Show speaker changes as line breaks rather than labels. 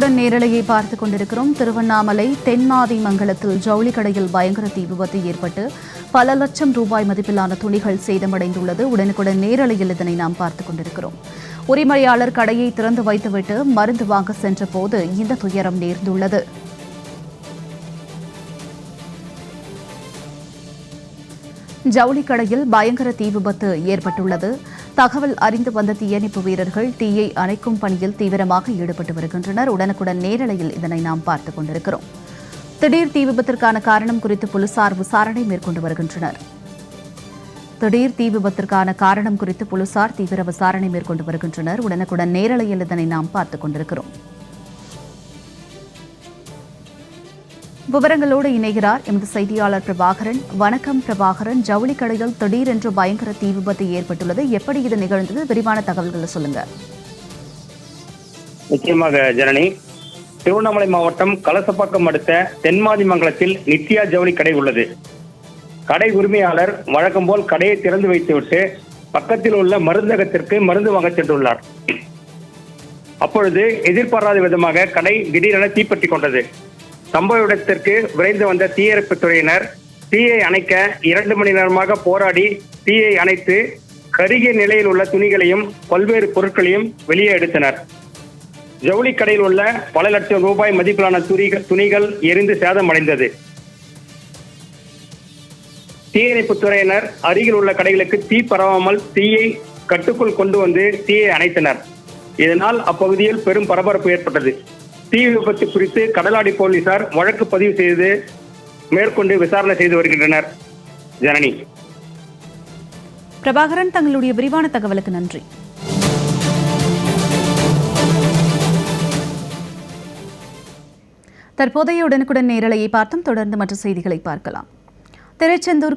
உடனுக்குடன் நேரலையை பார்த்துக் கொண்டிருக்கிறோம். திருவண்ணாமலை தென்மாதி மங்கலத்தில் ஜவுளி கடையில் பயங்கர தீ விபத்து ஏற்பட்டு பல லட்சம் ரூபாய் மதிப்பிலான துணிகள் சேதமடைந்துள்ளது. உடனுக்குடன் நேரலையில் இதனை நாம் பார்த்துக் கொண்டிருக்கிறோம். உரிமையாளர் கடையை திறந்து வைத்துவிட்டு மருந்து வாங்க சென்றபோது இந்த துயரம் நேர்ந்துள்ளது. ஜவுளி கடையில் பயங்கர தீ விபத்து ஏற்பட்டுள்ளது. தகவல் அறிந்து வந்த தீயணைப்பு வீரர்கள் தீயை அணைக்கும் பணியில் தீவிரமாக ஈடுபட்டு வருகின்றனர். உடனுக்குடன் நேரலையில் இதனை நாம் பார்த்துக் கொண்டிருக்கிறோம். திடீர் தீ விபத்திற்கான காரணம் குறித்து போலீசார் விசாரணை மேற்கொண்டு வருகின்றனர். திடீர் தீ விபத்திற்கான காரணம் குறித்து போலீசார் தீவிர விசாரணை மேற்கொண்டு வருகின்றனர். உடனுக்குடன் நேரலையில் இதனை நாம் பார்த்துக் கொண்டிருக்கிறோம். விவரங்களோடு இணைகிறார் எமது செய்தியாளர் பிரபாகரன். வணக்கம் பிரபாகரன். ஜவுளி கடையில் திடீரென்று பயங்கர தீ விபத்து ஏற்பட்டுள்ளது. எப்படி இது நிகழ்ந்தது? விரிவான தகவல்களை சொல்லுங்க.
நிச்சயமாக ஜனனி. திருவண்ணாமலை மாவட்டம் கலசப்பாக்கம் அடுத்த தென்மாதிமங்கலத்தில் நித்யா ஜவுளி கடை உள்ளது. கடை உரிமையாளர் வழக்கம் போல் கடையை திறந்து வைத்துவிட்டு பக்கத்தில் உள்ள மருந்தகத்திற்கு மருந்து வாங்க சென்றுள்ளார். அப்பொழுது எதிர்பாராத விதமாக கடை திடீரென தீப்பற்றி கொண்டது. சம்பவ இடத்திற்கு விரைந்து வந்த தீயணைப்பு துறையினர் தீயை அணைக்க இரண்டு மணி நேரமாக போராடி தீயை அணைத்து கருகிய நிலையில் உள்ள துணிகளையும் பல்வேறு பொருட்களையும் வெளியே எடுத்தனர். ஜவுளி கடையில் உள்ள பல லட்சம் ரூபாய் மதிப்பிலான துணிகள் துணிகள் எரிந்து சேதமடைந்தது. தீயணைப்பு துறையினர் அருகில் உள்ள கடைகளுக்கு தீ பரவாமல் தீயை கட்டுக்குள் கொண்டு வந்து தீயை அணைத்தனர். இதனால் அப்பகுதியில் பெரும் பரபரப்பு ஏற்பட்டது. தீ விபத்து குறித்து கடலாடி போலீசார் வழக்கு பதிவு செய்து மேற்கொண்டு விசாரணை செய்து வருகின்றனர். ஜனனி.
பிரபாகரன் தங்களுடைய விரிவான தகவலுக்கு நன்றி. தற்போதைய உடனுக்குடன் நேரலையை பார்த்தும். தொடர்ந்து மற்ற செய்திகளை பார்க்கலாம். திருச்செந்தூர்